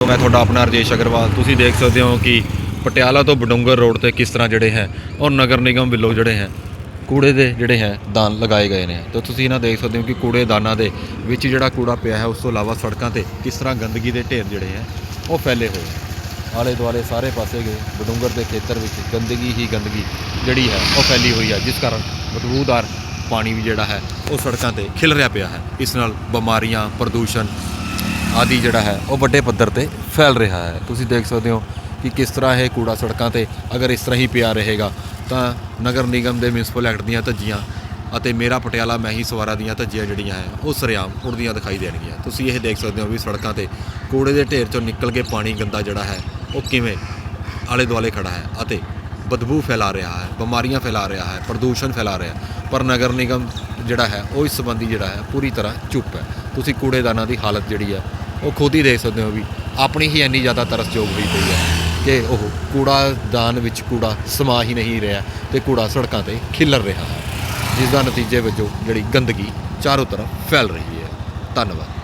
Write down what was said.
ਮੈਂ ਤੁਹਾਡਾ ਆਪਣਾ ਰਜੇਸ਼ ਅਗਰਵਾਲ। ਤੁਸੀਂ ਦੇਖ ਸਕਦੇ ਹੋ ਕਿ ਪਟਿਆਲਾ ਤੋਂ ਬਡੂੰਗਰ ਰੋਡ ਤੇ ਕਿਸ ਤਰ੍ਹਾਂ ਜਿਹੜੇ ਹੈ ਔਰ ਨਗਰ ਨਿਗਮ ਵੱਲੋਂ ਜਿਹੜੇ ਹੈ ਕੂੜੇ ਦੇ ਜਿਹੜੇ ਹੈ ਦਾਨ ਲਗਾਏ ਗਏ ਨੇ। ਤੇ ਤੁਸੀਂ ਇਹਨਾਂ ਦੇਖ ਸਕਦੇ ਹੋ ਕਿ ਕੂੜੇ ਦਾਨਾਂ ਦੇ ਵਿੱਚ ਜਿਹੜਾ ਕੂੜਾ ਪਿਆ ਹੈ, ਉਸ ਤੋਂ ਇਲਾਵਾ ਸੜਕਾਂ ਤੇ ਕਿਸ ਤਰ੍ਹਾਂ ਗੰਦਗੀ ਦੇ ਢੇਰ ਜਿਹੜੇ ਹੈ ਉਹ ਫੈਲੇ ਹੋਏ ਆਲੇ ਦੁਆਲੇ ਸਾਰੇ ਪਾਸੇ ਗਏ, ਬਡੂੰਗਰ ਦੇ ਖੇਤਰ ਵਿੱਚ ਗੰਦਗੀ ਹੀ ਗੰਦਗੀ ਜਿਹੜੀ ਹੈ ਉਹ ਫੈਲੀ ਹੋਈ ਹੈ, ਜਿਸ ਕਾਰਨ ਬਦਬੂਦਾਰ ਪਾਣੀ ਵੀ ਜਿਹੜਾ ਹੈ ਉਹ ਸੜਕਾਂ ਤੇ ਖਿਲ ਰਿਹਾ ਪਿਆ ਹੈ। ਇਸ ਨਾਲ ਬਿਮਾਰੀਆਂ, ਪ੍ਰਦੂਸ਼ਣ ਆਦਿ ਜਿਹੜਾ ਹੈ, ਉਹ ਵੱਡੇ ਪੱਧਰ ਤੇ ਫੈਲ ਰਿਹਾ ਹੈ। ਤੁਸੀਂ ਦੇਖ ਸਕਦੇ ਹੋ ਕਿ ਕਿਸ ਤਰ੍ਹਾਂ ਇਹ ਕੂੜਾ ਸੜਕਾਂ ਤੇ ਅਗਰ ਇਸ ਤਰ੍ਹਾਂ ਹੀ ਪਿਆ ਰਹੇਗਾ, ਤਾਂ ਨਗਰ ਨਿਗਮ ਦੇ ਮਿਊਨਿਸਪਲ ਐਕਟ ਦੀਆਂ ਧੱਜੀਆਂ ਅਤੇ ਮੇਰਾ ਪਟਿਆਲਾ, ਮੈਂ ਹੀ ਸਵਾਰਾ ਦੀਆਂ ਧੱਜੀਆਂ ਜਿਹੜੀਆਂ ਹੈ, ਉਹ ਸਰਿਆਮ ਉੜਦੀਆਂ ਦਿਖਾਈ ਦੇਣਗੀਆਂ। ਤੁਸੀਂ ਇਹ ਦੇਖ ਸਕਦੇ ਹੋ ਵੀ ਸੜਕਾਂ ਤੇ ਕੂੜੇ ਦੇ ਢੇਰ ਚੋਂ ਨਿਕਲ ਕੇ ਪਾਣੀ ਗੰਦਾ ਜਿਹੜਾ ਹੈ, ਉਹ ਕਿਵੇਂ ਆਲੇ ਦੁਆਲੇ ਖੜਾ ਹੈ ਅਤੇ ਬਦਬੂ ਫੈਲਾ ਰਿਹਾ ਹੈ, ਬਿਮਾਰੀਆਂ ਫੈਲਾ ਰਿਹਾ ਹੈ, ਪ੍ਰਦੂਸ਼ਣ ਫੈਲਾ ਰਿਹਾ ਪਰ ਨਗਰ ਨਿਗਮ ਜਿਹੜਾ ਹੈ, ਉਹ ਇਸ ਸੰਬੰਧੀ ਜਿਹੜਾ ਹੈ, ਪੂਰੀ ਤਰ੍ਹਾਂ ਚੁੱਪ ਹੈ। ਤੁਸੀਂ ਕੂੜੇਦਾਨਾਂ ਦੀ ਹਾਲਤ ਜਿਹੜੀ ਹੈ ਉਹ ਖੁਦ ਹੀ ਦੇਖ ਸਕਦੇ ਹੋ ਵੀ ਆਪਣੀ ਹੀ ਇੰਨੀ ਜ਼ਿਆਦਾ ਤਰਸਯੋਗ ਹੋਈ ਪਈ ਹੈ ਕਿ ਉਹ ਕੂੜਾ ਦਾਨ ਵਿੱਚ ਕੂੜਾ ਸਮਾ ਹੀ ਨਹੀਂ ਰਿਹਾ ਤੇ ਕੂੜਾ ਸੜਕਾਂ ਤੇ ਖਿਲਰ ਰਿਹਾ ਹੈ, ਜਿਸ ਦਾ ਨਤੀਜੇ ਵਜੋਂ ਜਿਹੜੀ ਗੰਦਗੀ ਚਾਰੋਂ ਤਰਫ ਫੈਲ ਰਹੀ ਹੈ। ਧੰਨਵਾਦ।